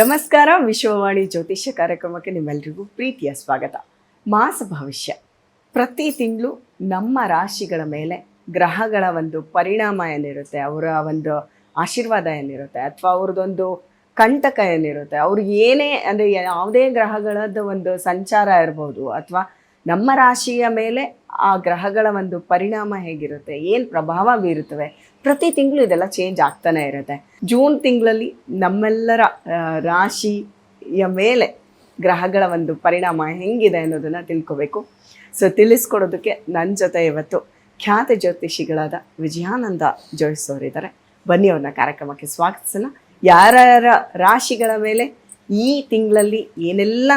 ನಮಸ್ಕಾರ, ವಿಶ್ವವಾಣಿ ಜ್ಯೋತಿಷ್ಯ ಕಾರ್ಯಕ್ರಮಕ್ಕೆ ನಿಮ್ಮೆಲ್ಲರಿಗೂ ಪ್ರೀತಿಯ ಸ್ವಾಗತ. ಮಾಸ ಭವಿಷ್ಯ. ಪ್ರತಿ ತಿಂಗಳು ನಮ್ಮ ರಾಶಿಗಳ ಮೇಲೆ ಗ್ರಹಗಳ ಒಂದು ಪರಿಣಾಮ ಏನಿರುತ್ತೆ, ಅವರ ಒಂದು ಆಶೀರ್ವಾದ ಏನಿರುತ್ತೆ, ಅಥವಾ ಅವ್ರದ್ದೊಂದು ಕಂಟಕ ಏನಿರುತ್ತೆ, ಅವ್ರಿಗೆ ಏನೇ, ಅಂದರೆ ಯಾವುದೇ ಗ್ರಹಗಳದ್ದು ಒಂದು ಸಂಚಾರ ಇರ್ಬೋದು, ಅಥವಾ ನಮ್ಮ ರಾಶಿಯ ಮೇಲೆ ಆ ಗ್ರಹಗಳ ಒಂದು ಪರಿಣಾಮ ಹೇಗಿರುತ್ತೆ? ಏನು ಪ್ರಭಾವ ಬೀರುತ್ತವೆ? ಪ್ರತಿ ತಿಂಗಳು ಇದೆಲ್ಲ ಚೇಂಜ್ ಆಗ್ತಾನೆ ಇರುತ್ತೆ. ಜೂನ್ ತಿಂಗಳಲ್ಲಿ ನಮ್ಮೆಲ್ಲರ ರಾಶಿಯ ಮೇಲೆ ಗ್ರಹಗಳ ಒಂದು ಪರಿಣಾಮ ಹೆಂಗಿದೆ ಅನ್ನೋದನ್ನು ತಿಳ್ಕೊಬೇಕು. ಸೊ ತಿಳಿಸ್ಕೊಡೋದಕ್ಕೆ ನನ್ನ ಜೊತೆ ಇವತ್ತು ಖ್ಯಾತ ಜ್ಯೋತಿಷಿಗಳಾದ ವಿಜಯಾನಂದ ಜೋಯಿಸೋರಿದ್ದಾರೆ ಬನ್ನಿ ಅವ್ರನ್ನ ಕಾರ್ಯಕ್ರಮಕ್ಕೆ ಸ್ವಾಗತಿಸೋಣ. ಯಾರ್ಯಾರ ರಾಶಿಗಳ ಮೇಲೆ ಈ ತಿಂಗಳಲ್ಲಿ ಏನೆಲ್ಲ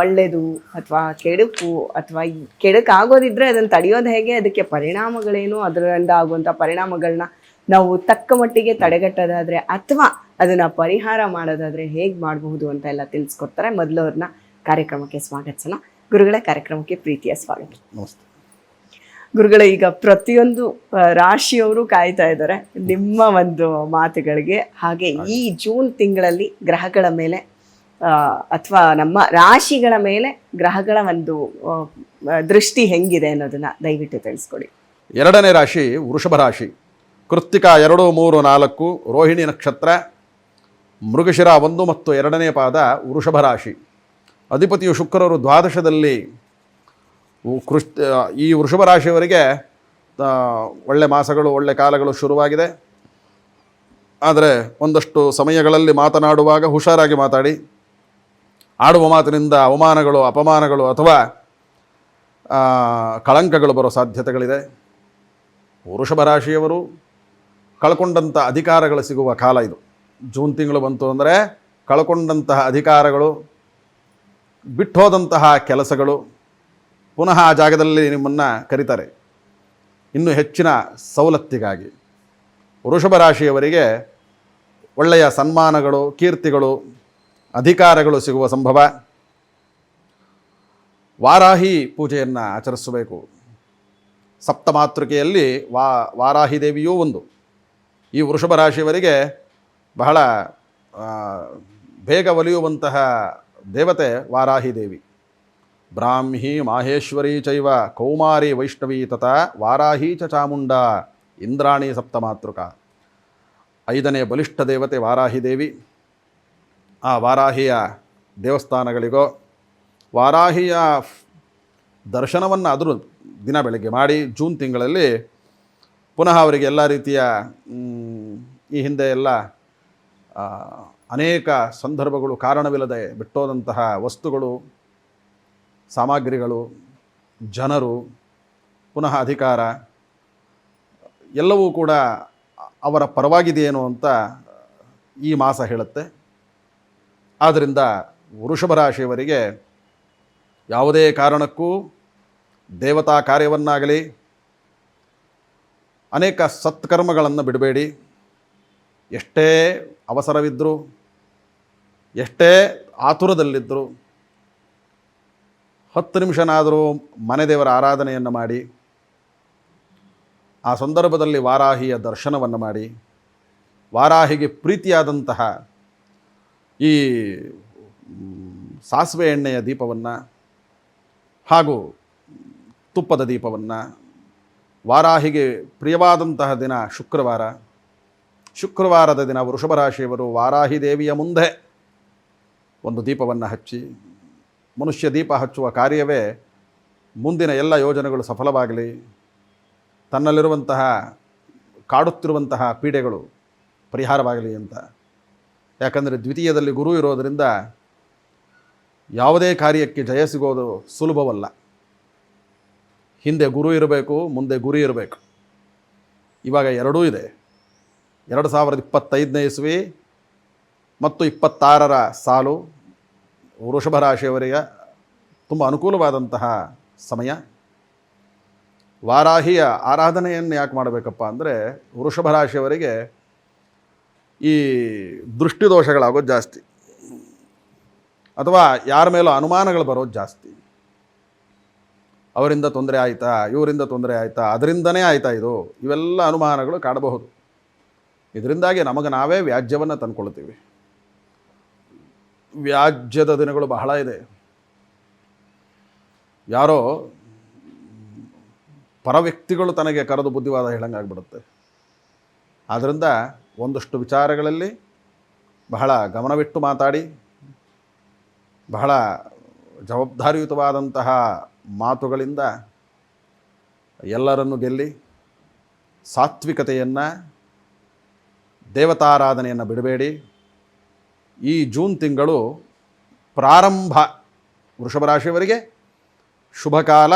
ಒಳ್ಳೆಯದು ಅಥವಾ ಕೆಡುಕು ಅಥವಾ ಕೆಡುಕಾಗೋದಿದ್ರೆ ಅದನ್ನು ತಡೆಯೋದು ಹೇಗೆ? ಅದಕ್ಕೆ ಪರಿಣಾಮಗಳೇನು? ಅದರಿಂದ ಆಗುವಂಥ ಪರಿಣಾಮಗಳನ್ನ ನಾವು ತಕ್ಕ ಮಟ್ಟಿಗೆ ತಡೆಗಟ್ಟೋದಾದರೆ ಅಥವಾ ಅದನ್ನು ಪರಿಹಾರ ಮಾಡೋದಾದರೆ ಹೇಗೆ ಮಾಡಬಹುದು ಅಂತ ಎಲ್ಲ ತಿಳಿಸ್ಕೊಡ್ತಾರೆ. ಮೊದಲು ಅವ್ರನ್ನ ಕಾರ್ಯಕ್ರಮಕ್ಕೆ ಸ್ವಾಗತಿಸೋಣ. ಗುರುಗಳ ಕಾರ್ಯಕ್ರಮಕ್ಕೆ ಪ್ರೀತಿಯ ಸ್ವಾಗತ. ನಮಸ್ತೆ. ಗುರುಗಳ ಈಗ ಪ್ರತಿಯೊಂದು ರಾಶಿಯವರು ಕಾಯ್ತಾ ಇದ್ದಾರೆ. ನಿಮ್ಮ ಒಂದು ಮಾತುಗಳಿಗೆ. ಹಾಗೆ ಈ ಜೂನ್ ತಿಂಗಳಲ್ಲಿ ಗ್ರಹಗಳ ಮೇಲೆ ಅಥವಾ ನಮ್ಮ ರಾಶಿಗಳ ಮೇಲೆ ಗ್ರಹಗಳ ಒಂದು ದೃಷ್ಟಿ ಹೆಂಗಿದೆ ಅನ್ನೋದನ್ನ ದಯವಿಟ್ಟು ತಿಳಿಸ್ಕೊಡಿ. ಎರಡನೇ ರಾಶಿ ವೃಷಭ ರಾಶಿ. ಕೃತ್ತಿಕ ಎರಡು, ಮೂರು, ನಾಲ್ಕು, ರೋಹಿಣಿ ನಕ್ಷತ್ರ, ಮೃಗಶಿರ ಒಂದು ಮತ್ತು ಎರಡನೇ ಪಾದ ವೃಷಭ ರಾಶಿ. ಅಧಿಪತಿಯು ಶುಕ್ರರು ದ್ವಾದಶದಲ್ಲಿ ಕೃಷ್ ಈ ವೃಷಭ ರಾಶಿಯವರಿಗೆ ಒಳ್ಳೆ ಮಾಸಗಳು, ಒಳ್ಳೆ ಕಾಲಗಳು ಶುರುವಾಗಿದೆ. ಆದರೆ ಒಂದಷ್ಟು ಸಮಯಗಳಲ್ಲಿ ಮಾತನಾಡುವಾಗ ಹುಷಾರಾಗಿ ಮಾತಾಡಿ. ಆಡುವ ಮಾತಿನಿಂದ ಅವಮಾನಗಳು, ಅಪಮಾನಗಳು ಅಥವಾ ಕಳಂಕಗಳು ಬರೋ ಸಾಧ್ಯತೆಗಳಿದೆ. ವೃಷಭ ರಾಶಿಯವರು ಕಳ್ಕೊಂಡಂಥ ಅಧಿಕಾರಗಳು ಸಿಗುವ ಕಾಲ ಇದು. ಜೂನ್ ತಿಂಗಳು ಬಂತು ಅಂದರೆ ಕಳ್ಕೊಂಡಂತಹ ಅಧಿಕಾರಗಳು, ಬಿಟ್ಟೋದಂತಹ ಕೆಲಸಗಳು ಪುನಃ ಆ ಜಾಗದಲ್ಲಿ ನಿಮ್ಮನ್ನು ಕರೀತಾರೆ. ಇನ್ನು ಹೆಚ್ಚಿನ ಸವಲತ್ತಿಗಾಗಿ. ವೃಷಭ ರಾಶಿಯವರಿಗೆ ಒಳ್ಳೆಯ ಸನ್ಮಾನಗಳು, ಕೀರ್ತಿಗಳು ಅಧಿಕಾರಗಳು ಸಿಗುವ ಸಂಭವ. ವಾರಾಹಿ ಪೂಜೆಯನ್ನು ಆಚರಿಸಬೇಕು. ಸಪ್ತಮಾತೃಕೆಯಲ್ಲಿ ವಾ, ವಾರಾಹಿ ದೇವಿಯೂ ಒಂದು. ಈ ವೃಷಭ ರಾಶಿಯವರಿಗೆ ಬಹಳ ಬೇಗ ಒಲಿಯುವಂತಹ ದೇವತೆ ವಾರಾಹಿ ದೇವಿ. ಬ್ರಾಹ್ಮಿ ಮಾಹೇಶ್ವರಿ ಚೈವ ಕೌಮಾರಿ ವೈಷ್ಣವಿ ತಥಾ ವಾರಾಹಿ ಚ ಚಾಮುಂಡ ಇಂದ್ರಾಣಿ ಸಪ್ತಮಾತೃಕ. ಐದನೇ ಬಲಿಷ್ಠ ದೇವತೆ ವಾರಾಹಿ ದೇವಿ. ಆ ವಾರಾಹಿಯ ದೇವಸ್ಥಾನಗಳಿಗೋ, ವಾರಾಹಿಯ ದರ್ಶನವನ್ನು ಆದರೂ ದಿನ ಬೆಳಗ್ಗೆ ಮಾಡಿ, ಜೂನ್ ತಿಂಗಳಲ್ಲಿ ಪುನಃ ಅವರಿಗೆ ಎಲ್ಲ ರೀತಿಯ ಈ ಹಿಂದೆ ಎಲ್ಲ ಅನೇಕ ಸಂದರ್ಭಗಳು ಕಾರಣವಿಲ್ಲದೆ ಬಿಟ್ಟೋದಂತಹ ವಸ್ತುಗಳು, ಸಾಮಗ್ರಿಗಳು, ಜನರು, ಪುನಃ ಅಧಿಕಾರ, ಎಲ್ಲವೂ ಕೂಡ ಅವರ ಪರವಾಗಿದೆಯೇನೋ ಅಂತ ಈ ಮಾಸ ಹೇಳುತ್ತೆ. ಆದ್ದರಿಂದ ವೃಷಭ ರಾಶಿಯವರಿಗೆ ಯಾವುದೇ ಕಾರಣಕ್ಕೂ ದೇವತಾ ಕಾರ್ಯವನ್ನಾಗಲಿ, ಅನೇಕ ಸತ್ಕರ್ಮಗಳನ್ನು ಬಿಡಬೇಡಿ. ಎಷ್ಟೇ ಅವಸರವಿದ್ದರೂ ಎಷ್ಟೇ ಆತುರದಲ್ಲಿದ್ದರೂ ಹತ್ತು ನಿಮಿಷನಾದರೂ ಮನೆ ದೇವರ ಆರಾಧನೆಯನ್ನು ಮಾಡಿ, ಆ ಸಂದರ್ಭದಲ್ಲಿ ವಾರಾಹಿಯ ದರ್ಶನವನ್ನು ಮಾಡಿ, ವಾರಾಹಿಗೆ ಪ್ರೀತಿಯಾದಂತಹ ಈ ಸಾಸಿವೆ ಎಣ್ಣೆಯ ದೀಪವನ್ನು ಹಾಗೂ ತುಪ್ಪದ ದೀಪವನ್ನು ವಾರಾಹಿಗೆ ಪ್ರಿಯವಾದಂತಹ ದಿನ ಶುಕ್ರವಾರ. ಶುಕ್ರವಾರದ ದಿನ ವೃಷಭ ರಾಶಿಯವರು ವಾರಾಹಿ ದೇವಿಯ ಮುಂದೆ ಒಂದು ದೀಪವನ್ನು ಹಚ್ಚಿ, ಮನುಷ್ಯ ದೀಪ ಹಚ್ಚುವ ಕಾರ್ಯವೇ ಮುಂದಿನ ಎಲ್ಲ ಯೋಜನೆಗಳು ಸಫಲವಾಗಲಿ. ತನ್ನಲ್ಲಿರುವಂತಹ, ಕಾಡುತ್ತಿರುವಂತಹ ಪೀಡೆಗಳು ಪರಿಹಾರವಾಗಲಿ ಅಂತ ಯಾಕಂದರೆ ದ್ವಿತೀಯದಲ್ಲಿ ಗುರು ಇರೋದರಿಂದ ಯಾವುದೇ ಕಾರ್ಯಕ್ಕೆ ಜಯ ಸಿಗೋದು ಸುಲಭವಲ್ಲ. ಹಿಂದೆ ಗುರು ಇರಬೇಕು, ಮುಂದೆ ಗುರಿ ಇರಬೇಕು. ಇವಾಗ ಎರಡೂ ಇದೆ. ಎರಡು ಸಾವಿರದ ಇಪ್ಪತ್ತೈದನೇ ಇಸ್ವಿ ಮತ್ತು ಇಪ್ಪತ್ತಾರರ ಸಾಲು ವೃಷಭ ರಾಶಿಯವರಿಗೆ ತುಂಬ ಅನುಕೂಲವಾದಂತಹ ಸಮಯ. ವಾರಾಹಿಯ ಆರಾಧನೆಯನ್ನು ಯಾಕೆ ಮಾಡಬೇಕಪ್ಪ ಅಂದರೆ ವೃಷಭ ರಾಶಿಯವರಿಗೆ ಈ ದೃಷ್ಟಿದೋಷಗಳಾಗೋದು ಜಾಸ್ತಿ. ಅಥವಾ ಯಾರ ಮೇಲೂ ಅನುಮಾನಗಳು ಬರೋದು ಜಾಸ್ತಿ. ಅವರಿಂದ ತೊಂದರೆ ಆಯಿತಾ, ಇವರಿಂದ ತೊಂದರೆ ಆಯಿತಾ, ಅದರಿಂದನೇ ಆಯಿತಾ ಇದು? ಇವೆಲ್ಲ ಅನುಮಾನಗಳು ಕಾಡಬಹುದು. ಇದರಿಂದಾಗಿ ನಮಗೆ ನಾವೇ ವ್ಯಾಜ್ಯವನ್ನು ತಂದ್ಕೊಳ್ತೀವಿ. ವ್ಯಾಜ್ಯದ ದಿನಗಳು ಬಹಳ ಇದೆ. ಯಾರೋ ಪರ ವ್ಯಕ್ತಿಗಳು ತನಗೆ ಕರೆದು ಬುದ್ಧಿವಾದ ಹೇಳಂಗಾಗ್ಬಿಡುತ್ತೆ. ಆದ್ದರಿಂದ ಒಂದಷ್ಟು ವಿಚಾರಗಳಲ್ಲಿ ಬಹಳ ಗಮನವಿಟ್ಟು ಮಾತಾಡಿ, ಬಹಳ ಜವಾಬ್ದಾರಿಯುತವಾದಂತಹ ಮಾತುಗಳಿಂದ ಎಲ್ಲರನ್ನು ಗೆಲ್ಲಿ ಸಾತ್ವಿಕತೆಯನ್ನು, ದೇವತಾರಾಧನೆಯನ್ನು ಬಿಡಬೇಡಿ. ಈ ಜೂನ್ ತಿಂಗಳು ಪ್ರಾರಂಭ ವೃಷಭ ರಾಶಿಯವರಿಗೆ ಶುಭಕಾಲ.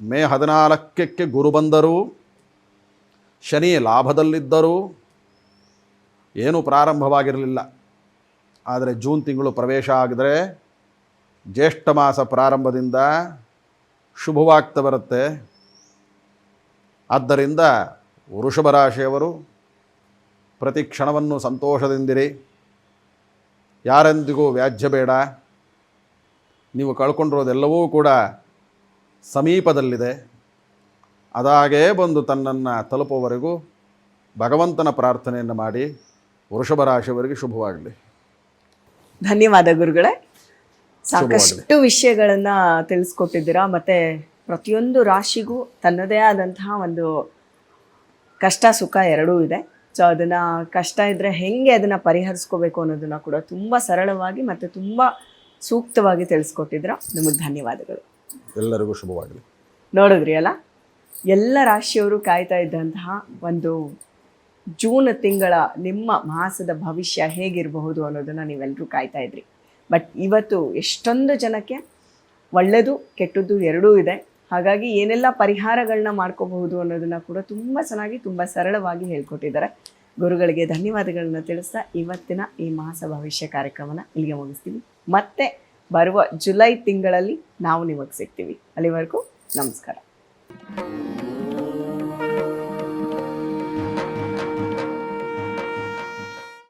ಮೇ ಹದಿನಾಲ್ಕಕ್ಕೆ ಗುರು ಬಂದರು ಶನಿ ಲಾಭದಲ್ಲಿದ್ದರೂ ಏನೂ ಪ್ರಾರಂಭವಾಗಿರಲಿಲ್ಲ. ಆದರೆ ಜೂನ್ ತಿಂಗಳು ಪ್ರವೇಶ ಆಗಿದರೆ ಜ್ಯೇಷ್ಠ ಮಾಸ ಪ್ರಾರಂಭದಿಂದ ಶುಭವಾಗ್ತಾ ಬರುತ್ತೆ. ಆದ್ದರಿಂದ ವೃಷಭ ರಾಶಿಯವರು ಪ್ರತಿ ಕ್ಷಣವನ್ನು ಸಂತೋಷದಿಂದಿರಿ. ಯಾರೆಂದಿಗೂ ವ್ಯಾಜ್ಯ ಬೇಡ. ನೀವು ಕಳ್ಕೊಂಡಿರೋದೆಲ್ಲವೂ ಕೂಡ ಸಮೀಪದಲ್ಲಿದೆ. ಅದಾಗೇ ಬಂದು ತನ್ನನ್ನು ತಲುಪುವವರೆಗೂ ಭಗವಂತನ ಪ್ರಾರ್ಥನೆಯನ್ನು ಮಾಡಿ ವೃಷಭ ರಾಶಿಯವರಿಗೆ ಶುಭವಾಗಲಿ. ಧನ್ಯವಾದ ಗುರುಗಳೇ. ಸಾಕಷ್ಟು ವಿಷಯಗಳನ್ನ ತಿಳಿಸ್ಕೊಟ್ಟಿದ್ದೀರಾ. ಮತ್ತೆ ಪ್ರತಿಯೊಂದು ರಾಶಿಗೂ ತನ್ನದೇ ಆದಂತಹ ಒಂದು ಕಷ್ಟ ಸುಖ ಎರಡೂ ಇದೆ. ಸೊ ಅದನ್ನು ಕಷ್ಟ ಇದ್ದರೆ ಹೆಂಗೆ ಅದನ್ನ ಪರಿಹರಿಸ್ಕೋಬೇಕು ಅನ್ನೋದನ್ನ ಕೂಡ ತುಂಬ ಸರಳವಾಗಿ ಮತ್ತು ತುಂಬ ಸೂಕ್ತವಾಗಿ ತಿಳಿಸ್ಕೊಟ್ಟಿದ್ರ ನಿಮಗೆ ಧನ್ಯವಾದಗಳು. ಎಲ್ಲರಿಗೂ ಶುಭವಾಗಲಿ. ನೋಡಿದ್ರಿ ಅಲ್ಲ? ಎಲ್ಲ ರಾಶಿಯವರು ಕಾಯ್ತಾ ಇದ್ದಂತಹ ಒಂದು ಜೂನ್ ತಿಂಗಳ ನಿಮ್ಮ ಮಾಸದ ಭವಿಷ್ಯ ಹೇಗಿರಬಹುದು ಅನ್ನೋದನ್ನು ನೀವೆಲ್ಲರೂ ಕಾಯ್ತಾ ಇದ್ರಿ. ಬಟ್ ಇವತ್ತು ಎಷ್ಟೊಂದು ಜನಕ್ಕೆ ಒಳ್ಳೆಯದು ಕೆಟ್ಟದ್ದು ಎರಡೂ ಇದೆ. ಹಾಗಾಗಿ ಏನೆಲ್ಲ ಪರಿಹಾರಗಳನ್ನ ಮಾಡ್ಕೋಬಹುದು ಅನ್ನೋದನ್ನು ಕೂಡ ತುಂಬ ಚೆನ್ನಾಗಿ, ತುಂಬ ಸರಳವಾಗಿ ಹೇಳ್ಕೊಟ್ಟಿದ್ದಾರೆ. ಗುರುಗಳಿಗೆ ಧನ್ಯವಾದಗಳನ್ನು ತಿಳಿಸ್ತಾ ಇವತ್ತಿನ ಈ ಮಾಸ ಭವಿಷ್ಯ ಕಾರ್ಯಕ್ರಮನ ಇಲ್ಲಿಗೆ ಮುಗಿಸ್ತೀವಿ. ಮತ್ತೆ ಬರುವ ಜುಲೈ ತಿಂಗಳಲ್ಲಿ ನಾವು ನಿಮಗೆ ಸಿಗ್ತೀವಿ. ಅಲ್ಲಿವರೆಗೂ ನಮಸ್ಕಾರ. Thank you.